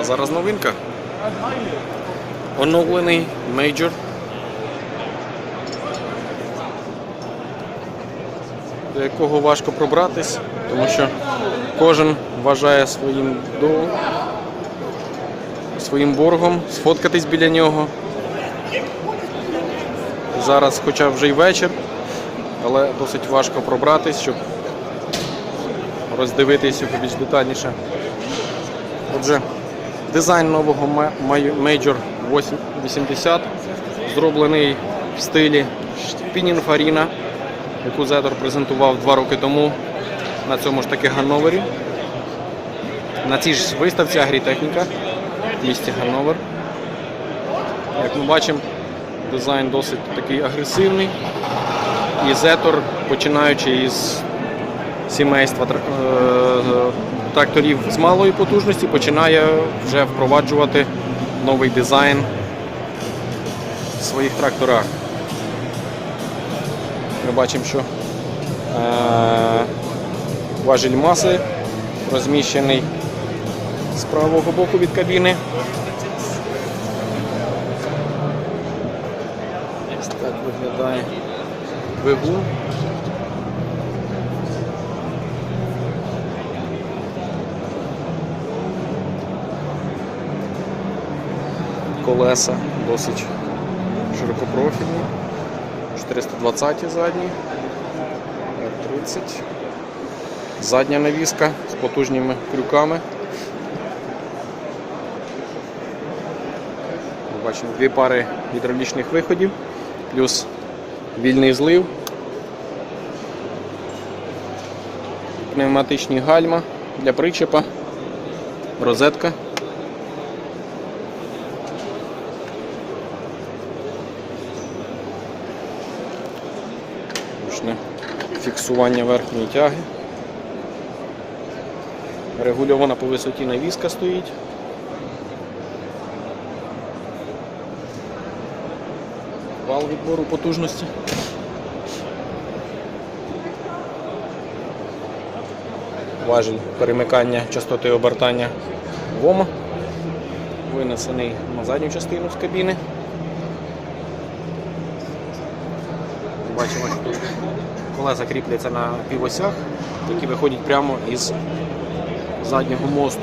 А зараз новинка. Оновлений мейджор. До якого важко пробратись, тому що кожен вважає своїм до своїм боргом, сфоткатись біля нього. Зараз, хоча вже й вечір, але досить важко пробратись, щоб роздивитись більш детальніше. Отже, дизайн нового Major 80 зроблений в стилі Pininfarina, яку Зетор презентував два роки тому на цьому ж таки Ганновері. На цій ж виставці Агрітехніка в місті Ганновер. Як ми бачимо, дизайн досить такий агресивний. І Зетор, починаючи із сімейства е, тракторів з малої потужності, починає вже впроваджувати новий дизайн в своїх тракторах. Ми бачимо, що е, важіль маси розміщений з правого боку від кабіни. Ось так виглядає двигун. Колеса досить широкопрофільні. 420 задні, R30. Задня навіска з потужними крюками. Ми Бачимо дві пари гідравлічних виходів, плюс вільний злив, пневматичні гальма для причепа, розетка. Фіксування верхньої тяги. Регульована по висоті навіска стоїть. Вал відбору потужності. Важіль перемикання частоти обертання ВОМа. Винесений на задню частину з кабіни. Бачимо, що тут колеса кріпляться на півосях, які виходять прямо із заднього мосту.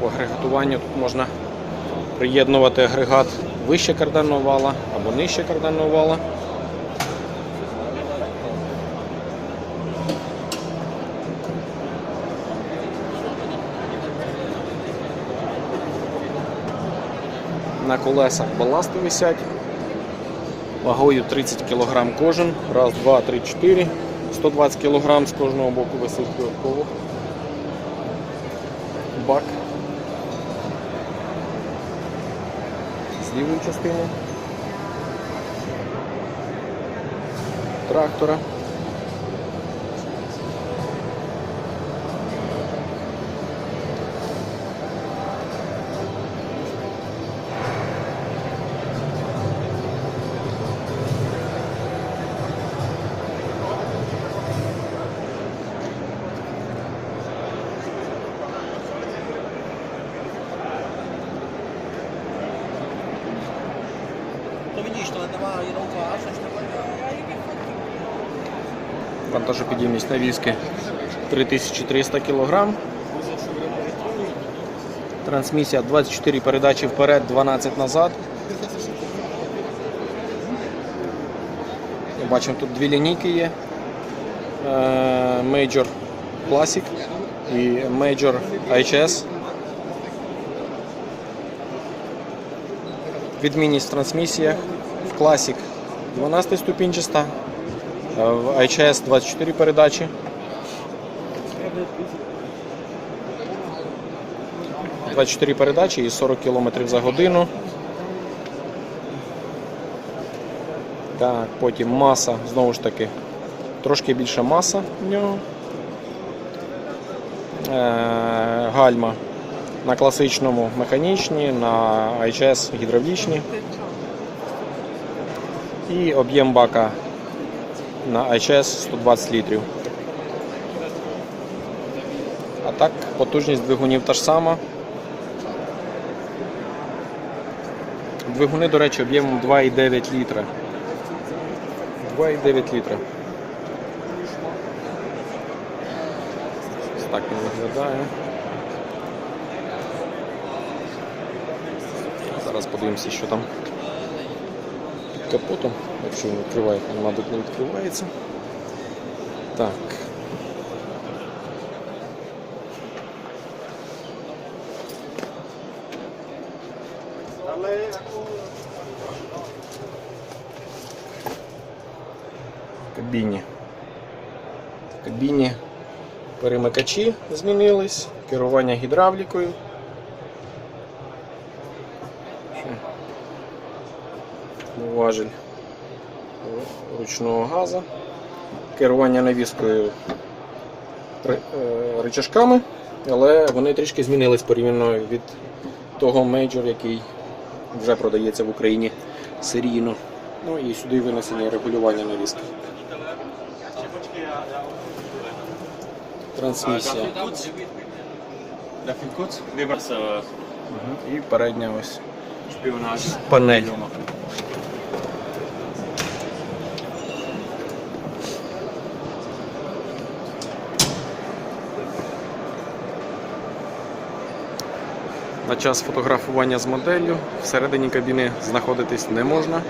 По агрегатуванню тут можна приєднувати агрегат вище карданного вала або нижче карданного вала. На колесах баласти висять. Вагою 30 кг кожен. Раз, два, три, чотири. 120 кг з кожного боку висить додатково. Бак. З лівої частини. Трактора. Вантажопідійність навіски 3300 кг. Трансмісія 24 передачі вперед, 12 назад. Ми Бачимо, тут дві лінійки є. Е, Major Classic і Major HS. Відмінність в трансмісіях. В Classic 12 ступінчаста, в HS 24 передачі. – 24 передачі і 40 км за годину. Так, потім маса, знову ж таки, трошки більша маса в нього. Е, гальма На класичному механічні, на IHS гідравлічні. І об'єм бака на IHS 120 літрів. А так, потужність двигунів та ж сама. Двигуни, до речі, об'ємом 2,9 літра. 2,9 літра. Ось так він виглядає. Зараз подивимося, що там капотом. Якщо він відкриває, він, мабуть, не відкривається. Так. В кабіні. В кабіні перемикачі змінились, керування гідравлікою. Важель ручного газу. Керування навіскою рычажками, але вони трішки змінились порівняно від того мейджор, який вже продається в Україні серійно. Ну і сюди винесені регулювання навіски. Трансмісія. І передня ось панель. На час фотографування з моделлю всередині кабіни знаходитись не можна.